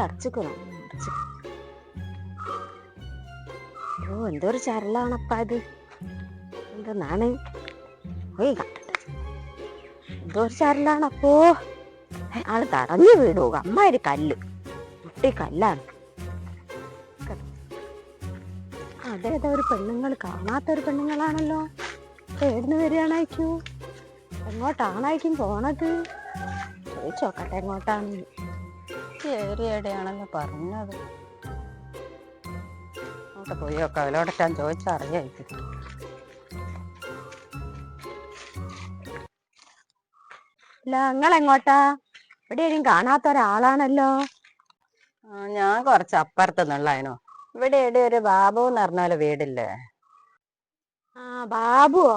അടച്ചിക്കണം അയ്യോ എന്തൊരു ചരലാണപ്പ ഇത്. എന്തെന്നാണ്? പോയി കണ്ടിട്ട്. എന്തോരു ചരലാണപ്പോ ആൾ തടഞ്ഞു വീടൂ അമ്മായൊരു കല്ല്. മുട്ടി കല്ലാണ്. അതെ ഒരു പെണ്ണുങ്ങൾ. കാണാത്ത ഒരു പെണ്ണുങ്ങളാണല്ലോ എവിടുന്ന് വരികയാണായിക്കൂ? എങ്ങോട്ടാണായിരിക്കും പോണത്? ചോദിച്ചോക്കട്ടെ എങ്ങോട്ടാണ് എവിടെയാണെന്ന് പറഞ്ഞത്. അങ്ങോട്ട് പോയി ഒക്കെ അവലോടൊക്കെ ചോദിച്ചറിയായിരിക്കും. അല്ല നിങ്ങൾ എങ്ങോട്ടാ ഇവിടെ ആരും കാണാത്ത ഒരാളാണല്ലോ ഞാൻ കുറച്ച് അപ്പുറത്ത് നിന്നുള്ളതിനോ ഇവിടെ ഇവിടെ ഒരു ബാബു എന്ന് പറഞ്ഞ വീടില്ലേ? ആ ബാബുവോ?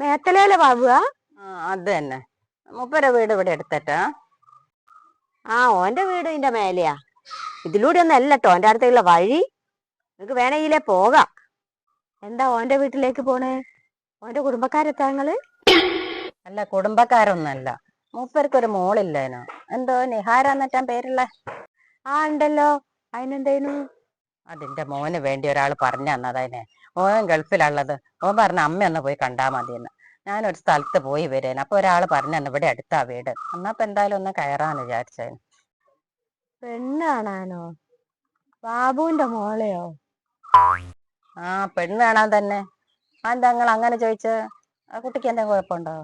മേത്തലയിലെ ബാബുവാ? അത് തന്നെ. മുപ്പര വീട് ഇവിടെ എടുത്തിട്ടാ. ആ ഓന്റെ വീട് ഇതിന്റെ മേലെയാ. ഇതിലൂടെ ഒന്നും അല്ല കേട്ടോ ഓന്റെ അടുത്തേക്കുള്ള വഴി നിങ്ങക്ക് വേണമെങ്കിലേ പോകാം. എന്താ ഓന്റെ വീട്ടിലേക്ക് പോണേ? ഓന്റെ കുടുംബക്കാരെത്താ നിങ്ങൾ അല്ല കുടുംബക്കാരൊന്നല്ല മൂപ്പർക്ക് ഒരു മോളില്ലേനോ എന്തോ നിഹാര എന്നിട്ടാ പേരുള്ള? ആ ഉണ്ടല്ലോ. അതിനെന്തേനു അതിന്റെ മോന് വേണ്ടി ഒരാൾ പറഞ്ഞു തന്നതതിനെ ഓൻ ഗൾഫിലുള്ളത് ഓൻ പറഞ്ഞ അമ്മ ഒന്ന് പോയി കണ്ടാ മതിയെന്ന്. ഞാനൊരു സ്ഥലത്ത് പോയി വരേന്. അപ്പൊ ഒരാൾ പറഞ്ഞു ഇവിടെ അടുത്താ വീട്. എന്നപ്പോ എന്തായാലും ഒന്ന് കയറാന്ന് വിചാരിച്ചേന്. പെണ്ണാണാനോ? ബാബുവിന്റെ മോളെയോ? ആ പെണ്ണ് കാണാൻ തന്നെ. എന്താ നിങ്ങൾ അങ്ങനെ ചോദിച്ച? ആ കുട്ടിക്ക് എന്തെങ്കിലും കുഴപ്പമുണ്ടോ?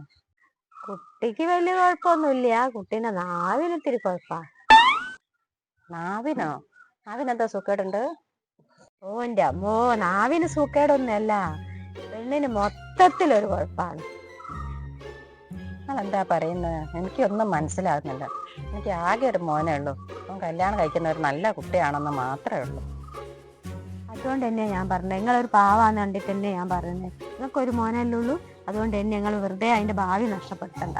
കുട്ടിക്ക് വലിയ കുഴപ്പമൊന്നുമില്ല. കുട്ടീനെ നാവിന് ഇത്തിരി കുഴപ്പാ. നാവിനോ? നാവിനെന്താ സുഖേടുണ്ട് ഓന്റെ അമ്മോ നാവിന് സുഖേടൊന്നല്ല പെണ്ണിന് മൊത്തത്തിലൊരു കുഴപ്പാണ്. എന്താ പറയുന്നത് എനിക്കൊന്നും മനസ്സിലാകുന്നില്ല. എനിക്ക് ആകെ ഒരു മോനേ ഉള്ളൂ. അവൻ കല്യാണം കഴിക്കുന്ന ഒരു നല്ല കുട്ടിയാണെന്ന് മാത്രമേ ഉള്ളൂ. അതുകൊണ്ട് തന്നെ ഞാൻ പറഞ്ഞത്. നിങ്ങളൊരു പാവാന്ന് കണ്ടിട്ട് തന്നെ ഞാൻ പറയുന്നത് നിങ്ങൾക്ക് ഒരു മോനല്ലേ ഉള്ളൂ. അതുകൊണ്ട് തന്നെ ഞങ്ങൾ വെറുതെ അതിന്റെ ഭാവി നഷ്ടപ്പെടുത്തണ്ട.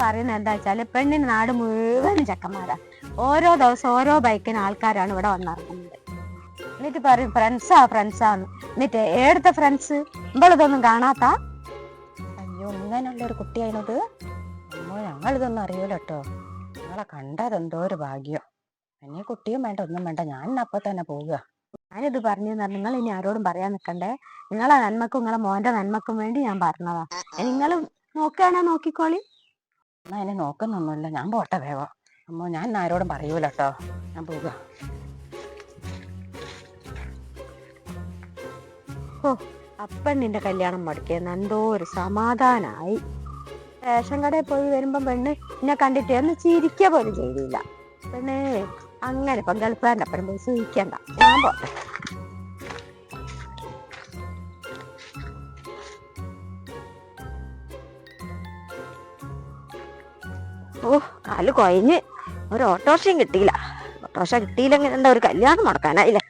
പറയുന്നത് എന്താ വെച്ചാൽ പെണ്ണിന് നാട് മുഴുവൻ ചക്കന്മാരാ. ഓരോ ദിവസം ഓരോ ബൈക്കിന് ആൾക്കാരാണ് ഇവിടെ വന്നിറങ്ങുന്നത്. എന്നിട്ട് പറയും ഫ്രണ്ട്സാ ഫ്രണ്ട്സാന്ന് എന്നിട്ട് ഏടുത്ത ഫ്രണ്ട്സ് ഇവളിതൊന്നും കാണാത്ത അയ്യോ ഇങ്ങനെയുള്ള ഒരു കുട്ടിയായിരുന്നത് അമ്മോ ഞങ്ങളിതൊന്നും അറിയൂല കേട്ടോ ഞങ്ങളെ കണ്ടത് എന്തോ ഒരു ഭാഗ്യം. എന്നെ കുട്ടിയും വേണ്ട ഒന്നും വേണ്ട. ഞാൻ അപ്പൊ തന്നെ പോവുക. ഞാനിത് പറഞ്ഞു പറഞ്ഞു നിങ്ങൾ ഇനി ആരോടും പറയാൻ നിൽക്കണ്ടേ? നിങ്ങളെ നന്മക്കും നിങ്ങളെ മോന്റെ നന്മക്കും വേണ്ടി ഞാൻ പറഞ്ഞതാ. നിങ്ങൾ നോക്കുകയാണെ നോക്കിക്കോളി? എന്നാ എന്നെ നോക്കുന്നൊന്നുമില്ല. ഞാൻ പോട്ടെ വേഗം. അമ്മോ ഞാൻ ഇന്ന് ആരോടും പറയൂല കേട്ടോ ഞാൻ പോവുക. അപ്പണ്ണിന്റെ കല്യാണം മുടക്കിയെന്ന് എന്തോ ഒരു സമാധാനമായി റേഷൻ കടയിൽ പോയി വരുമ്പം പെണ്ണ് എന്നെ കണ്ടിട്ട് ഒന്ന് ചിരിക്കുക പോലും ചെയ്തില്ല. പെണ്ണ് അങ്ങനെ ഇപ്പം ഗൾഫുകാരന്റെ അപ്പനും പോയി സൂചിക്കണ്ട ഞാൻ പോട്ടെ. ഓ കാൽ കൊയഞ്ഞ് ഒരു ഓട്ടോറിക്ഷയും കിട്ടിയില്ല. ഓട്ടോറിക്ഷ കിട്ടിയില്ലെങ്കിൽ എന്താ ഒരു കല്യാണം മുടക്കാനായില്ലേ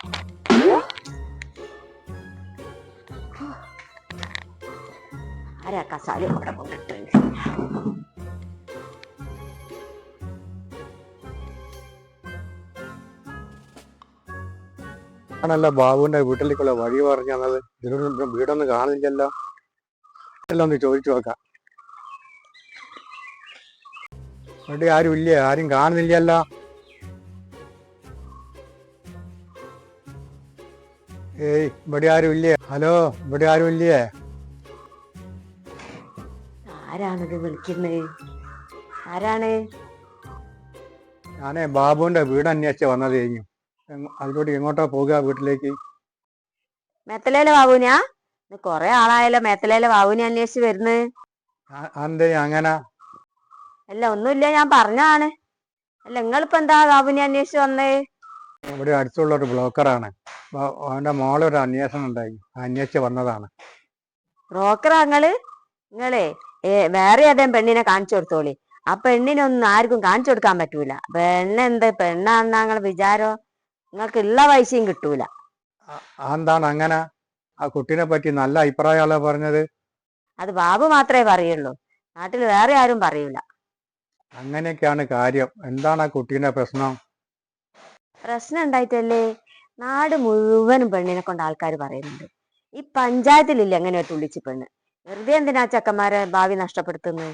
ആരാ para അവിടെ ആണല്ല ബാബുവിന്റെ വീട്ടിലേക്കുള്ള വഴി പറഞ്ഞു തന്നത് ഇതിനോട് വീടൊന്നും കാണില്ലല്ലോ. എല്ലാം ഒന്ന് ചോദിച്ചു നോക്കാം. ഇവിടെ ആരും ഇല്ല? ആരും കാണുന്നില്ലല്ലോ. ഏയ് ഇവിടെ ആരും ഇല്ലേ? ഹലോ ഇവിടെ ആരും ഇല്ലേ? ആരാണിത് വിളിക്കുന്നത് ആരാണ്? ഞാനേ ബാബുവിന്റെ വീട് അന്വേഷിച്ച് വന്നത് കഴിഞ്ഞു. അതിലോട്ട് എങ്ങോട്ടാ പോകുക വീട്ടിലേക്ക്. മെത്തലേലെ ബാബുനാ കൊറേ ആളായല്ലോ മേത്തലേലെ ബാബുനെ അന്വേഷിച്ച് വരുന്നത് അങ്ങന അതെന്തേ അങ്ങനെ? അല്ല ഒന്നുമില്ല ഞാൻ പറഞ്ഞാണ് അല്ല നിങ്ങളിപ്പോ എന്താ ബാബുനെ അന്വേഷിച്ച് വന്നേ? ഇവിടെ അടുത്തുള്ള ഒരു ബ്ലോക്കറാണ് അവന്റെ മോളെ ഒരു അന്വേഷണം ഉണ്ടായി. അന്വേഷിച്ച് വന്നതാണ്. ബ്രോക്കറാ നിങ്ങൾ? നിങ്ങളെ ഏ വേറെ അദ്ദേഹം പെണ്ണിനെ കാണിച്ചു കൊടുത്തോളി. ആ പെണ്ണിനൊന്നും ആർക്കും കാണിച്ചു കൊടുക്കാൻ പറ്റൂല. പെണ്ണെന്ത് പെണ്ണാണെന്നാ നിങ്ങളെ വിചാരോ? നിങ്ങൾക്ക് ഉള്ള പൈസയും കിട്ടൂല. എന്താണ് അങ്ങനെ? ആ കുട്ടീനെ പറ്റി നല്ല അഭിപ്രായമല്ലേ പറഞ്ഞത്. അത് ബാബു മാത്രമേ പറയുള്ളൂ. നാട്ടിൽ വേറെ ആരും പറയൂല. അങ്ങനെയൊക്കെയാണ് കാര്യം. എന്താണ് ആ കുട്ടീന്റെ പ്രശ്നം? പ്രശ്നം ഉണ്ടായിട്ടല്ലേ നാട് മുഴുവനും പെണ്ണിനെ കൊണ്ട് ആൾക്കാർ പറയുന്നുണ്ട്. ഈ പഞ്ചായത്തിലില്ല അങ്ങനെ ഒരു തുള്ളിച്ചി പെണ്ണ്? വെറുതെ എന്തിനാ ചക്കന്മാരെ ഭാവി നഷ്ടപ്പെടുത്തുന്നത്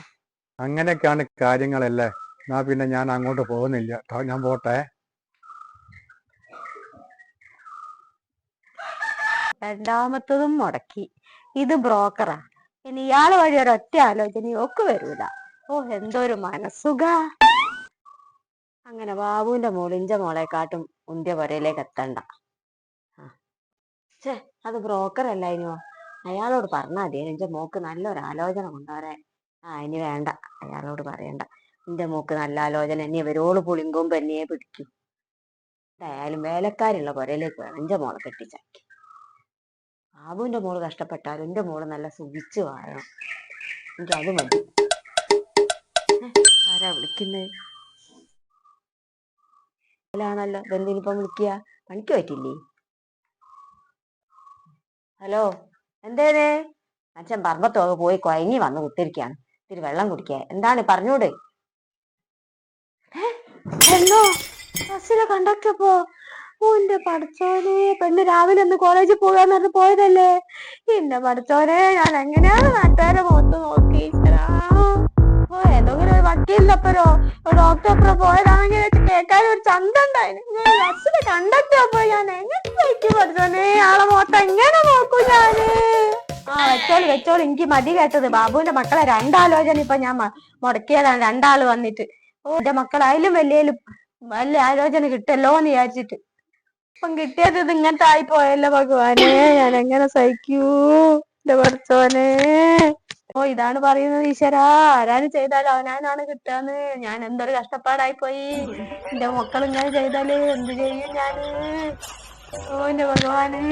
അങ്ങനെയൊക്കെയാണ് കാര്യങ്ങളല്ലേ. എന്നാ പിന്നെ ഞാൻ അങ്ങോട്ട് പോകുന്നില്ല. ട്ടോ, ഞാൻ പോട്ടെ. രണ്ടാമത്തതും മുടക്കി. ഇത് ബ്രോക്കറാ. ഇനി ഇയാൾ വഴി ഒരൊറ്റ ആലോചന ഒക്കെ വരൂല. ഓ എന്തൊരു മനസ്സുഖ അങ്ങനെ ബാബുവിന്റെ മോളിഞ്ച മോളെക്കാട്ടും കാട്ടും പുരയിലേക്ക് എത്തണ്ട. ആ. ഛേ അത് ബ്രോക്കറല്ല അല്ലായിനോ അയാളോട് പറഞ്ഞാൽ മതി. എന്റെ മോക്ക് നല്ലൊരു ആലോചന കൊണ്ടുവരാൻ ആ ഇനി വേണ്ട. അയാളോട് പറയണ്ട. എന്റെ മോക്ക് നല്ല ആലോചന. ഇനി ഇവരോട് പുളിങ്കൊമ്പ് എന്നെയെ പിടിക്കും. എന്തായാലും വേലക്കാരുള്ള പുരയിലേക്ക് വേണം എന്റെ മോളെ കെട്ടിച്ചാക്കി. ബാബുവിന്റെ മോൾ കഷ്ടപ്പെട്ടാലും എന്റെ മോൾ നല്ല സുഖിച്ചു വാഴണം. എനിക്ക് അത് മതി. ആരാ വിളിക്കുന്നത് ണല്ലോ ബന്ധുവിനിപ്പം വിളിക്കുക പണിക്ക് പറ്റില്ലേ ഹലോ? എന്തേനേ? അച്ഛൻ പർവത്തോക പോയി കൊയങ്ങി വന്ന് കുത്തിരിക്കാണ്. ഇത്തിരി വെള്ളം കുടിക്കുക എന്താണ്? പറഞ്ഞൂടെ. എന്നോ? ബസ്സിലെ കണ്ടക്ടർ പോ ഓന്റെ പഠിച്ചോനെ. പെണ്ണ് രാവിലെ ഒന്ന് കോളേജിൽ പോകാന്ന് പോയതല്ലേ? എന്റെ പഠിച്ചോനെ ഞാൻ എങ്ങനെയാണ് നാട്ടുകാരെ മുഖത്ത് നോക്കി. ഓ ഏതെങ്കിലും ഒരു വക്കീലിനപ്പുറോ ഒരു അപ്പുറം പോയതാണെങ്കിൽ വെച്ച് കേൾക്കാൻ ഒരു ചന്തം ഉണ്ടായിരുന്നു ബസ്സിലെ കണ്ടക്ടർ ഞാൻ എങ്ങനെ പഠിച്ചോനെ ആളെ മോത്ത എങ്ങനെ നോക്കൂ ഞാൻ? ആ വെച്ചോളി വെച്ചോളി. എനിക്ക് മതി കേട്ടത്. ബാബുവിന്റെ മക്കളെ രണ്ടാലോചന ഇപ്പൊ ഞാൻ മുടക്കിയതാണ്. രണ്ടാൾ വന്നിട്ട്. ഓ എന്റെ മക്കളായാലും വലിയ വല്ല ആലോചന കിട്ടല്ലോ എന്ന് വിചാരിച്ചിട്ട്. ഇപ്പൊ കിട്ടിയത് ഇത് ഇങ്ങനത്തെ ആയി പോയല്ലോ ഭഗവാനെ. ഞാൻ എങ്ങനെ സഹിക്കൂ? എന്റെ പഠിച്ചോനെ ഓ ഇതാണ് പറയുന്നത് ഈശ്വരാ. ആരാണ് ചെയ്താലും അവനാനാണ് കിട്ടാന്ന് ഞാൻ എന്തൊരു കഷ്ടപ്പാടായി പോയി എന്റെ മക്കൾ ഇങ്ങനെ ചെയ്താൽ എന്ത് ചെയ്യും ഞാൻ? ഓ എന്റെ ഭഗവാനെ.